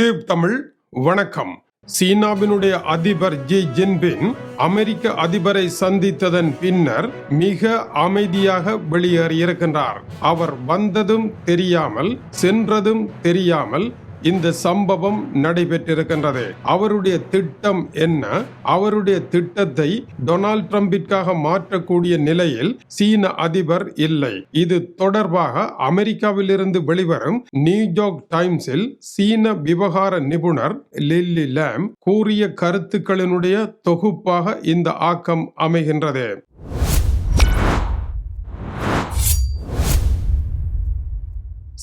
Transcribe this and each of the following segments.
Tube Tamil வணக்கம். சீனாவினுடைய அதிபர் ஜி ஜின்பின் அமெரிக்க அதிபரை சந்தித்ததன் பின்னர் மிக அமைதியாக வெளியேறியிருக்கின்றார். அவர் வந்ததும் தெரியாமல் சென்றதும் தெரியாமல் இந்த சம்பவம் நடைபெற்றிருக்கின்றது. அவருடைய திட்டம் என்ன? அவருடைய திட்டத்தை டொனால்ட் ட்ரம்பிற்காக மாற்றக்கூடிய நிலையில் சீன அதிபர் இல்லை. இது தொடர்பாக அமெரிக்காவிலிருந்து வெளிவரும் நியூயார்க் டைம்ஸில் சீன விவகார நிபுணர் லில்லி லேம் கூறிய கருத்துக்களினுடைய தொகுப்பாக இந்த ஆக்கம் அமைகின்றது.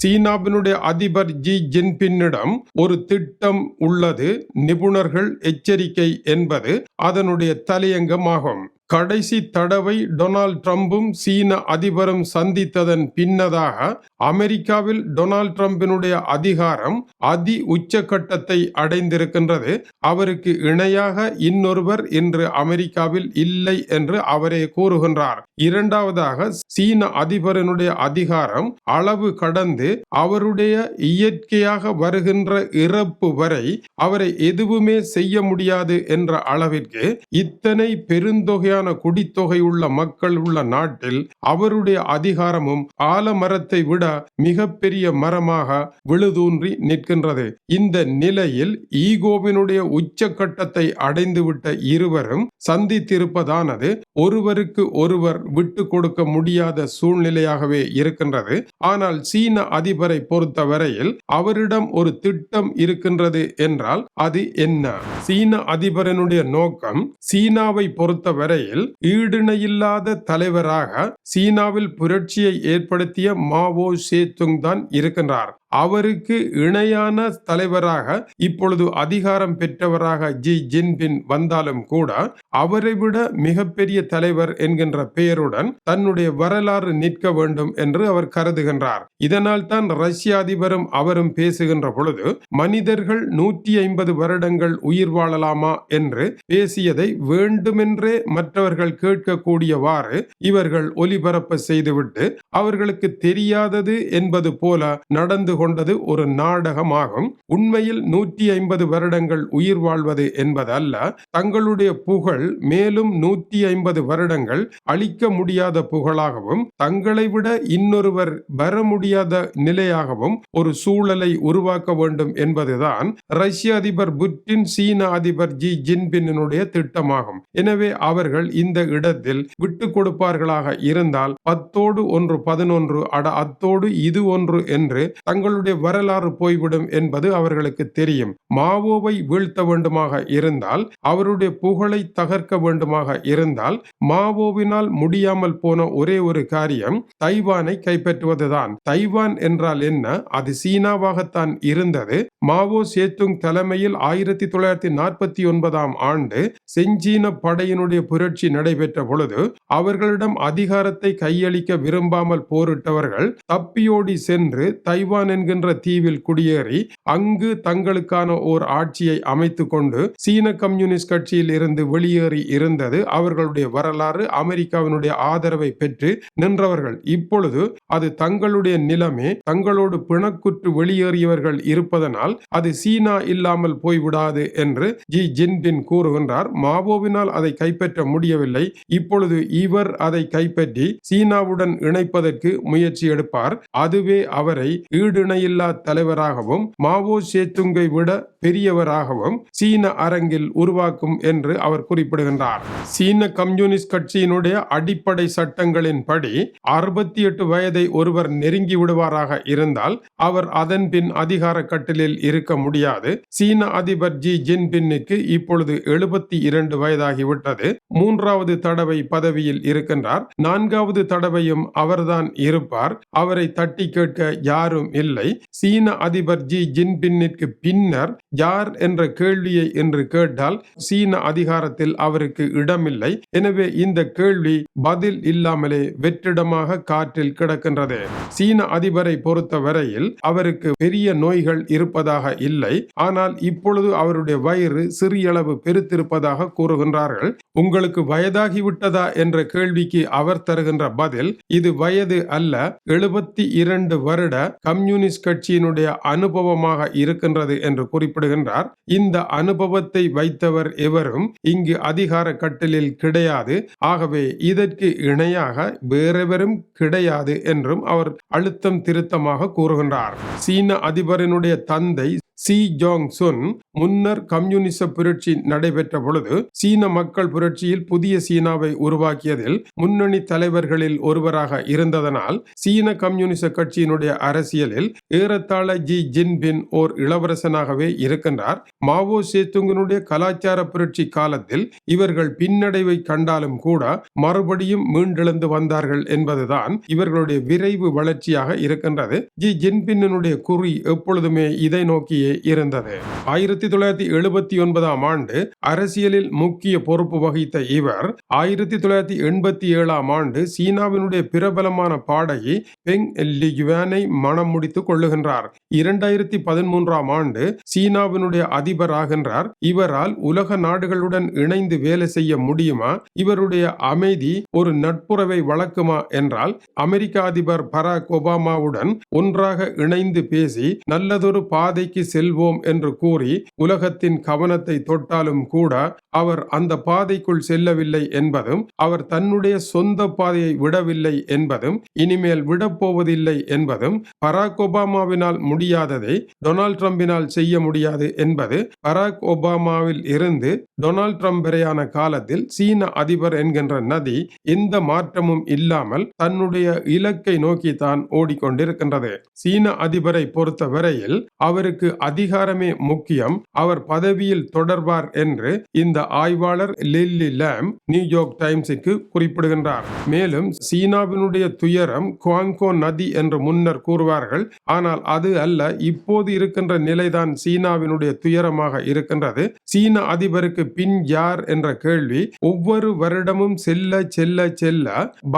சீனாவினுடைய அதிபர் ஜி ஜின்பின்னிடம் ஒரு திட்டம் உள்ளது. நிபுணர்கள் எச்சரிக்கை என்பது அதனுடைய தலையங்கமாகும். கடைசி தடவை டொனால்ட் ட்ரம்பும் சீன அதிபரும் சந்தித்ததன் பின்னதாக அமெரிக்காவில் டொனால்ட் ட்ரம்பினுடைய அதிகாரம் அதி உச்சக்கட்டத்தை அடைந்திருக்கின்றது. அவருக்கு இணையாக இன்னொருவர் இன்று அமெரிக்காவில் இல்லை என்று அவரே கூறுகின்றார். இரண்டாவதாக சீன அதிபரனுடைய அதிகாரம் அளவு கடந்து அவருடைய இயற்கையாக வருகின்ற இறப்பு வரை அவரை எதுவுமே செய்ய முடியாது என்ற அளவிற்கு இத்தனை பெருந்தொகையான குடித்தொகை உள்ள மக்கள் உள்ள நாட்டில் அவருடைய அதிகாரமும் ஆலமரத்தை விட மிகப்பெரிய மரமாக விழுதூன்றி நிற்கின்றது. இந்த நிலையில் ஈகோவினுடைய உச்சக்கட்டத்தை அடைந்துவிட்ட இருவரும் சந்தித்திருப்பதானது ஒருவருக்கு ஒருவர் விட்டு கொடுக்க முடியாத சூழ்நிலையாகவே இருக்கின்றது. ஆனால் சீன அதிபரை பொறுத்தவரையில் அவரிடம் ஒரு திட்டம் இருக்கின்றது என்றால் அது என்ன? சீன அதிபரனுடைய நோக்கம் சீனாவை பொறுத்தவரையில் ஈடிணையில்லாத தலைவராக சீனாவில் புரட்சியை ஏற்படுத்திய மாவோ சேத்துங் தான் இருக்கின்றார். அவருக்கு இணையான தலைவராக இப்பொழுது அதிகாரம் பெற்றவராக ஜி ஜின்பின் வந்தாலும் கூட அவரை விட மிகப்பெரிய தலைவர் என்கின்ற பெயருடன் தன்னுடைய வரலாறு நிற்க வேண்டும் என்று அவர் கருதுகின்றார். இதனால் தான் ரஷ்ய அதிபரும் அவரும் பேசுகின்ற பொழுது மனிதர்கள் நூற்றி ஐம்பது வருடங்கள் உயிர் வாழலாமா? என்று பேசியதை வேண்டுமென்றே மற்றவர்கள் கேட்கக்கூடியவாறு இவர்கள் ஒலிபரப்பு செய்துவிட்டு அவர்களுக்கு தெரியாதது என்பது போல நடந்து கொண்டது ஒரு நாடகமாகும். உண்மையில் நூற்றி ஐம்பது வருடங்கள் உயிர் வாழ்வது என்பது அல்ல தங்களுடைய புகழ் மேலும் நூற்றி ஐம்பது வருடங்கள் அழிக்க முடியாத புகழாகவும் தங்களை விட இன்னொருவர் வர முடியாத நிலையாகவும் ஒரு சூழலை உருவாக்க வேண்டும் என்பதுதான் ரஷ்ய அதிபர் புட்டின் சீன அதிபர் ஜி ஜின்பின்னுடைய திட்டமாகும். எனவே அவர்கள் இந்த இடத்தில் விட்டு கொடுப்பார்களாக இருந்தால் பத்தோடு ஒன்று பதினொன்று அட அத்தோடு இது ஒன்று என்று தங்கள் தங்களுடைய வரலாறு போய்விடும் என்பது அவர்களுக்கு தெரியும். மாவோவை வீழ்த்த வேண்டுமாக இருந்தால் அவருடைய புகழை தகர்க்க வேண்டுமாக இருந்தால் மாவோவினால் முடியாமல் போன ஒரே ஒரு காரியம் தைவானை கைப்பற்றுவதுதான். தைவான் என்றால் என்ன? அது சீனாவாகத்தான் இருந்தது. மாவோ சேத்துங் தலைமையில் ஆயிரத்தி தொள்ளாயிரத்தி நாற்பத்தி ஒன்பதாம் ஆண்டு செஞ்சீன படையினுடைய புரட்சி நடைபெற்ற பொழுது அவர்களிடம் அதிகாரத்தை கையளிக்க விரும்பாமல் போரிட்டவர்கள் தப்பியோடி சென்று தைவான் என்கின்ற தீவில் குடியேறி அங்கு தங்களுக்கான ஓர் ஆட்சியை அமைத்து கொண்டு சீன கம்யூனிஸ்ட் கட்சியில் இருந்து வெளியேறி இருந்தது. அவர்களுடைய வரலாறு அமெரிக்காவினுடைய ஆதரவை பெற்று நின்றவர்கள். இப்பொழுது அது தங்களுடைய நிலமே தங்களோடு பிணக்குற்று வெளியேறியவர்கள் இருப்பதனால் அது சீனா இல்லாமல் போய்விடாது என்று ஜி ஜின்பின் கூறுகின்றார். மாவோவினால் அதை கைப்பற்ற முடியவில்லை. இப்பொழுது இவர் அதை கைப்பற்றி சீனாவுடன் இணைப்பதற்கு முயற்சி எடுப்பார். அதுவே அவரை ஈடு ஈடிணையில்லா தலைவராகவும் மாவோ சேத்துங்கை விட பெரியவராகவும் சீன அரங்கில் உருவாக்கும் என்று அவர் குறிப்பிடுகின்றார். சீன கம்யூனிஸ்ட் கட்சியினுடைய அடிப்படை சட்டங்களின்படி அறுபத்தி எட்டு வயதை ஒருவர் நெருங்கி விடுவாராக இருந்தால் அவர் அதன் பின் அதிகார கட்டிலில் இருக்க முடியாது. சீன அதிபர் ஜி ஜின்பின்னுக்கு இப்பொழுது எழுபத்தி இரண்டு வயதாகிவிட்டது. மூன்றாவது தடவை பதவியில் இருக்கின்றார். நான்காவது தடவையும் அவர்தான் இருப்பார். அவரை தட்டி கேட்க யாரும் இல்லை. இல்லை. சீன அதிபர் ஜி ஜின்பின்னிற்கு பின்னர் யார் என்ற கேள்வியை என்று கேட்டால் சீன அதிகாரத்தில் அவருக்கு இடமில்லை. எனவே இந்த கேள்வி பதில் இல்லாமலே வெற்றிடமாக காற்றில் கிடக்கின்றது. சீன அதிபரை பொறுத்த வரையில் அவருக்கு பெரிய நோய்கள் இருப்பதாக இல்லை. ஆனால் இப்பொழுது அவருடைய வயிறு சிறியளவு பெருத்திருப்பதாக கூறுகின்றார்கள். உங்களுக்கு வயதாகிவிட்டதா என்ற கேள்விக்கு அவர் தருகின்ற பதில் இது வயது அல்ல எழுபத்தி இரண்டு வருட கம்யூனிஸ்ட் கட்சியினுடைய அனுபவமாக இருக்கின்றது என்று குறிப்பிடுகின்றார். இந்த அனுபவத்தை வைத்தவர் எவரும் இங்கு அதிகார கட்டலில் கிடையாது. ஆகவே இதற்கு இணையாக வேறெவரும் கிடையாது என்றும் அவர் அழுத்தம் திருத்தமாக கூறுகின்றார். சீன அதிபரினுடைய தந்தை சி ஜோங் சுன் முன்னர் கம்யூனிச புரட்சி நடைபெற்ற பொழுது சீன மக்கள் புரட்சியில் புதிய சீனாவை உருவாக்கியதில் முன்னணி தலைவர்களில் ஒருவராக இருந்ததனால் சீன கம்யூனிச கட்சியினுடைய அரசியலில் ஏறத்தாழ ஜி ஜின்பின் ஓர் இளவரசனாகவே இருக்கின்றார். மாவோ சேத்துங்கனுடைய கலாச்சார புரட்சி காலத்தில் இவர்கள் பின்னடைவை கண்டாலும் கூட மறுபடியும் மீண்டெழுந்து வந்தார்கள் என்பதுதான் இவர்களுடைய விரைவு வளர்ச்சியாக இருக்கின்றது. ஜி ஜின்பின்னுடைய குறி எப்பொழுதுமே இதை நோக்கியே நிலையே இருந்தது. ஆயிரத்தி தொள்ளாயிரத்தி எழுபத்தி ஒன்பதாம் ஆண்டு அரசியலில் முக்கிய பொறுப்பு வகித்த இவர் ஆயிரத்தி தொள்ளாயிரத்தி எண்பத்தி ஏழாம் ஆண்டு சீனாவினுடைய பிரபலமான பாடகி பெங் லியுவானை மனம் முடித்துக் கொள்ளுகின்றார். இரண்டாயிரத்தி பதிமூன்றாம் ஆண்டு சீனாவினுடைய அதிபர் ஆகின்றார் இவரால் உலக நாடுகளுடன் இணைந்து வேலை செய்ய முடியுமா? இவருடைய அமைதி ஒரு நட்புறவை வளர்க்குமா என்றால் அமெரிக்க அதிபர் பராக் ஒபாமாவுடன் ஒன்றாக இணைந்து பேசி நல்லதொரு பாதைக்கு செல்வோம் என்று கூறி உலகத்தின் கவனத்தை தொட்டாலும் கூட அவர் அந்த பாதைக்குள் செல்லவில்லை என்பதும் அவர் தன்னுடைய சொந்த பாதையை விடவில்லை என்பதும் இனிமேல் விடப்போவதில்லை என்பதும் பராக் ஒபாமாவினால் முடியாததை டொனால்ட் ட்ரம்பினால் செய்ய முடியாது என்பது பராக் ஒபாமாவில் இருந்து டொனால்ட் ட்ரம்ப் வரையான காலத்தில் சீன அதிபர் என்கின்ற நதி எந்த மாற்றமும் இல்லாமல் தன்னுடைய இலக்கை நோக்கி தான் ஓடிக்கொண்டிருக்கின்றது. சீன அதிபரை பொறுத்த வரையில் அவருக்கு அதிகாரமே முக்கியம். அவர் பதவியில் தொடர்வார் என்று இந்த ஆய்வாளர் லில்லி லேம் நியூயார்க் டைம்ஸுக்கு குறிப்பிடுகின்றார். மேலும் சீனாவினுடைய துயரம் குவாங்கோ நதி என்று முன்னர் கூறுவார்கள். ஆனால் அது அல்ல இப்போது இருக்கின்ற நிலைதான் சீனாவினுடைய துயரமாக இருக்கின்றது. சீன அதிபருக்கு பின் யார் என்ற கேள்வி ஒவ்வொரு வருடமும் செல்ல செல்ல செல்ல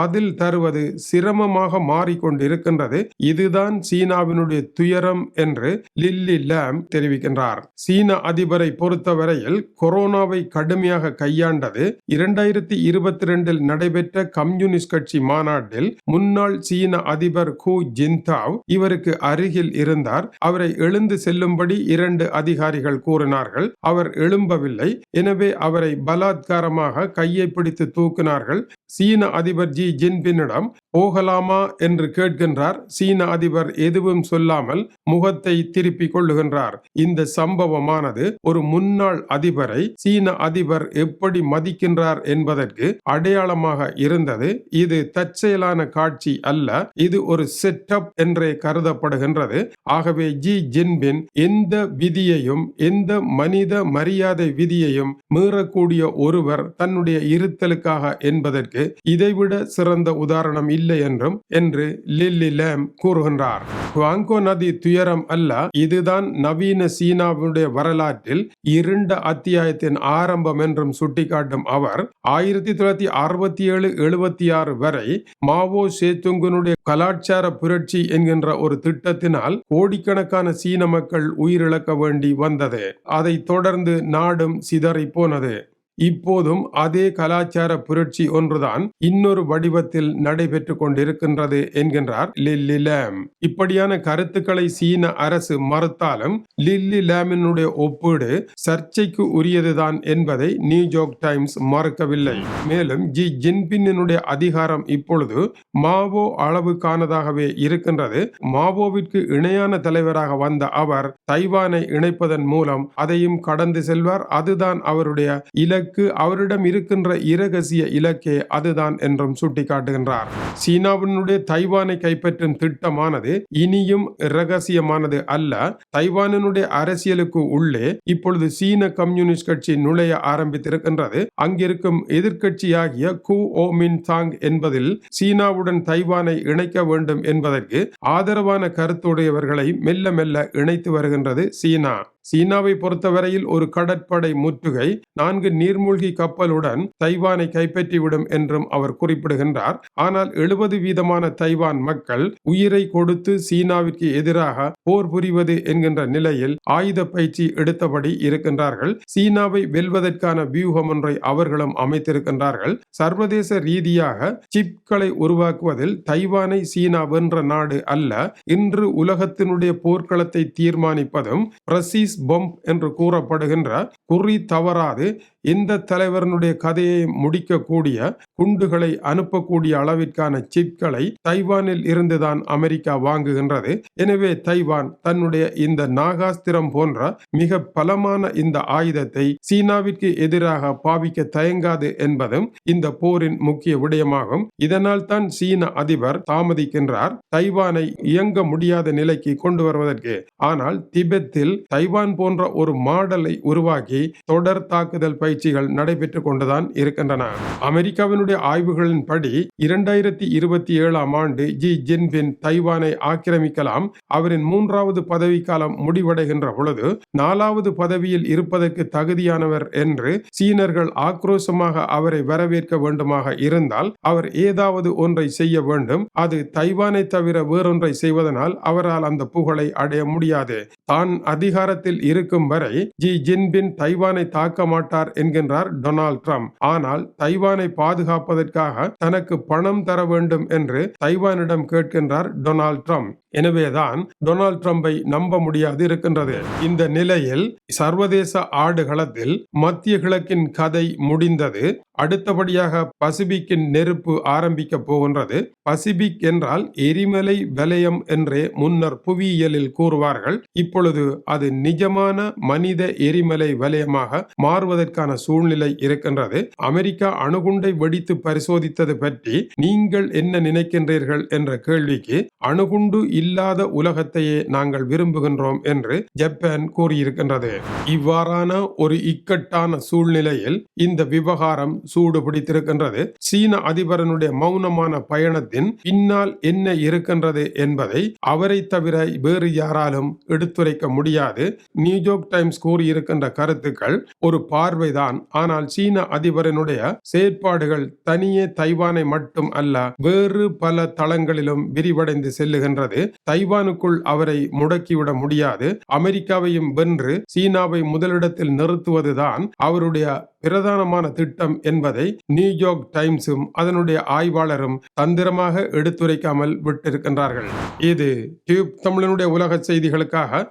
பதில் தருவது சிரமமாக மாறிக்கொண்டிருக்கின்றது. இதுதான் சீனாவினுடைய துயரம் என்று லில்லி லேம் தெரிவிக்கின்றார். சீன அதிபரை பொறுத்தவரையில் கொரோனாவை கடுமையாக கையாண்டது இரண்டாயிரத்தி இருபத்தி ரெண்டில் நடைபெற்ற கம்யூனிஸ்ட் கட்சி மாநாட்டில் முன்னாள் சீன அதிபர் கு ஜின்தாவ் இவருக்கு அருகில் இருந்தார். அவரை எழுந்து செல்லும்படி இரண்டு அதிகாரிகள் கூறினார்கள். அவர் எழும்பவில்லை. எனவே அவரை பலாத்காரமாக கையை பிடித்து தூக்கினார்கள். சீன அதிபர் ஜி ஜின்பின்னிடம் போகலாமா என்று கேட்கின்றார். சீன அதிபர் எதுவும் சொல்லாமல் முகத்தை திருப்பிக் கொள்ளுகின்றார். இந்த சம்பவமானது ஒரு முன்னாள் அதிபரை சீன அதிபர் எப்படி மதிக்கின்றார் என்பதற்கு அடையாளமாக இருந்தது. இது தற்செயலான காட்சி அல்ல. இது ஒரு செட்டப் என்றே கருதப்படுகின்றது. ஆகவே ஜி ஜின்பின் எந்த விதியையும் எந்த மனித மரியாதை விதியையும் மீறக்கூடிய ஒருவர் தன்னுடைய இருத்தலுக்காக என்பதற்கு இதைவிட சிறந்த உதாரணம் இல்லை என்றும் என்று லில்லி லேம் கூறுகின்றார். குவாங்கோ நதி துயரம் அல்ல இதுதான் நவீன சீனாவுடைய வரலாற்றில் இருண்ட அத்தியாயத்தின் ஆரம்பம் என்றும் சுட்டிக்காட்டும் அவர். ஆயிரத்தி தொள்ளாயிரத்தி அறுபத்தி ஏழு எழுபத்தி ஆறு வரை மாவோ சேத்துங்குனுடைய கலாச்சார புரட்சி என்கின்ற ஒரு திட்டத்தினால் கோடிக்கணக்கான சீன மக்கள் உயிரிழக்க வேண்டி வந்தது. அதைத் தொடர்ந்து நாடும் சிதறி போனது. இப்போதும் அதே கலாச்சார புரட்சி ஒன்றுதான் இன்னொரு வடிவத்தில் நடைபெற்று கொண்டிருக்கின்றது என்கின்றார் லில்லி லேம் இப்படியான கருத்துக்களை சீன அரசு மறுத்தாலும் லில்லி லேமினுடைய ஒப்பீடு சர்ச்சைக்கு உரியதுதான் என்பதை நியூயார்க் டைம்ஸ் மறுக்கவில்லை. மேலும் ஜி ஜின்பின்னுடைய அதிகாரம் இப்பொழுது மாவோ அளவுக்கானதாகவே இருக்கின்றது. மாவோவிற்கு இணையான தலைவராக வந்த அவர் தைவானை இணைப்பதன் மூலம் அதையும் கடந்து செல்வார். அதுதான் அவருடைய இலக்கு அவரிடம் இருக்கின்ற இரகசிய இலக்கே அதுதான் என்றும் சுட்டிக்காட்டுகின்றார். சீனாவினுடைய தைவானை கைப்பற்றும் திட்டமானது இனியும் இரகசியமானது அல்ல. தைவானினுடைய அரசியலுக்கு உள்ளே இப்பொழுது சீன கம்யூனிஸ்ட் கட்சி நுழைய ஆரம்பித்திருக்கின்றது. அங்கிருக்கும் எதிர்கட்சியாகிய கு ஓ மின் தாங் என்பதில் சீனாவுடன் தைவானை இணைக்க வேண்டும் என்பதற்கு ஆதரவான கருத்துடையவர்களை மெல்ல மெல்ல இணைத்து வருகின்றது சீனா. சீனாவை பொறுத்தவரையில் ஒரு கடற்படை முற்றுகை நான்கு நீர்மூழ்கி கப்பலுடன் தைவானை கைப்பற்றிவிடும் என்றும் அவர் குறிப்பிடுகின்றார். ஆனால் எழுபது வீதமான தைவான் மக்கள் உயிரை கொடுத்து சீனாவிற்கு எதிராக போர் புரிவது என்கின்ற நிலையில் ஆயுத பயிற்சி எடுத்தபடி இருக்கின்றார்கள். சீனாவை வெல்வதற்கான வியூகம் ஒன்றை அவர்களும் அமைத்திருக்கின்றார்கள். சர்வதேச ரீதியாக சிப்களை உருவாக்குவதில் தைவானை சீனா வென்ற நாடு அல்ல. இன்று உலகத்தினுடைய போர்க்களத்தை தீர்மானிப்பதும் பிரசீஸ் பொம்ப் என்று கூறப்படுகின்ற குறி தவறாது. இந்த தலைவரனுடைய கதையை முடிக்கக்கூடிய குண்டுகளை அனுப்பக்கூடிய அளவிற்கான சிப்களை தைவானில் இருந்துதான் அமெரிக்கா வாங்குகின்றது. எனவே தைவான் தன்னுடைய இந்த நாகாஸ்திரம் போன்ற மிக பலமான இந்த ஆயுதத்தை சீனாவிற்கு எதிராக பாவிக்க தயங்காது என்பதும் இந்த போரின் முக்கிய விடயமாகும். இதனால் தான் சீன அதிபர் தாமதிக்கின்றார். தைவானை இயங்க முடியாத நிலைக்கு கொண்டு வருவதற்கு. ஆனால் திபெத்தில் தைவான் போன்ற ஒரு மாடலை உருவாக்கி தொடர் தாக்குதல் பயிற்சிகள் நடைபெற்றுக் கொண்டுதான் இருக்கின்றன. அமெரிக்காவினுடைய ஆய்வுகளின்படி இரண்டாயிரத்தி இருபத்தி ஏழாம் ஆண்டு ஜி ஜின்பின் தைவானை ஆக்கிரமிக்கலாம். அவரின் மூன்றாவது பதவிக்காலம் முடிவடைகின்ற பொழுது நாலாவது பதவியில் இருப்பதற்கு தகுதியானவர் என்று சீனர்கள் ஆக்ரோஷமாக அவரை வரவேற்க வேண்டுமாக இருந்தால் அவர் ஏதாவது ஒன்றை செய்ய வேண்டும். அது தைவானை தவிர வேறொன்றை செய்வதனால் அவரால் அந்த புகழை அடைய முடியாது. தான் அதிகாரத்தில் இருக்கும் வரை ஜி ஜின்பின் தைவானை தாக்க மாட்டார் என்கின்றார் டொனால்ட் ட்ரம்ப். ஆனால் தைவானை பாதுகாப்பதற்காக தனக்கு பணம் தர வேண்டும் என்று தைவானிடம் கேட்கின்றார் டொனால்ட் ட்ரம்ப். எனவேதான் டொனால்ட் ட்ரம்பை நம்ப முடியாது இருக்கின்றது. இந்த நிலையில் சர்வதேச ஆடுகளத்தில் மத்திய கிழக்கின் கதை முடிந்தது. அடுத்தபடியாக பசிபிக்கின் நெருப்பு ஆரம்பிக்க போகின்றது. பசிபிக் என்றால் எரிமலை வலயம் என்றே முன்னர் புவியியலில் கூறுவார்கள். இப்பொழுது அது நிஜமான மனித எரிமலை வலயமாக மாறுவதற்கான சூழ்நிலை இருக்கின்றது. அமெரிக்கா அணுகுண்டை வெடி வெடித்து பரிசோதித்தது பற்றி நீங்கள் என்ன நினைக்கின்றீர்கள் என்ற கேள்விக்கு அணுகுண்டு இல்லாத உலகத்தையே நாங்கள் விரும்புகின்றோம் என்று ஜப்பான் கூறியிருக்கின்றது. இவ்வாறான ஒரு இக்கட்டான சூழ்நிலையில் இந்த விவகாரம் சூடு பிடித்திருக்கின்றது சீன அதிபரனுடைய மௌனமான பயணத்தின் பின்னால் என்ன இருக்கின்றது என்பதை அவரை தவிர வேறு யாராலும் எடுத்துரைக்க முடியாது. நியூயார்க் டைம்ஸ் கூறியிருக்கின்ற கருத்துக்கள் ஒரு பார்வைதான். ஆனால் சீன அதிபரனுடைய செயற்பாடுகள் தனியே தைவானை மட்டும் அல்ல வேறு பல தளங்களிலும் விரிவடைந்து செல்லுகின்றது. தைவானுக்குள் அவரை முடக்கிவிட முடியாது. அமெரிக்காவையும் வென்று சீனாவை முதலிடத்தில் நிறுத்துவதுதான் அவருடைய பிரதானமான திட்டம் என்பதை நியூயார்க் டைம்ஸும் அதனுடைய ஆய்வாளரும் தந்திரமாக எடுத்துரைக்காமல் விட்டிருக்கின்றார்கள். இது டியூப் தமிழனுடைய உலக செய்திகளுக்காக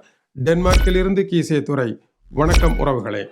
டென்மார்க்கிலிருந்து கீசே துறை வணக்கம் உறவுகளே.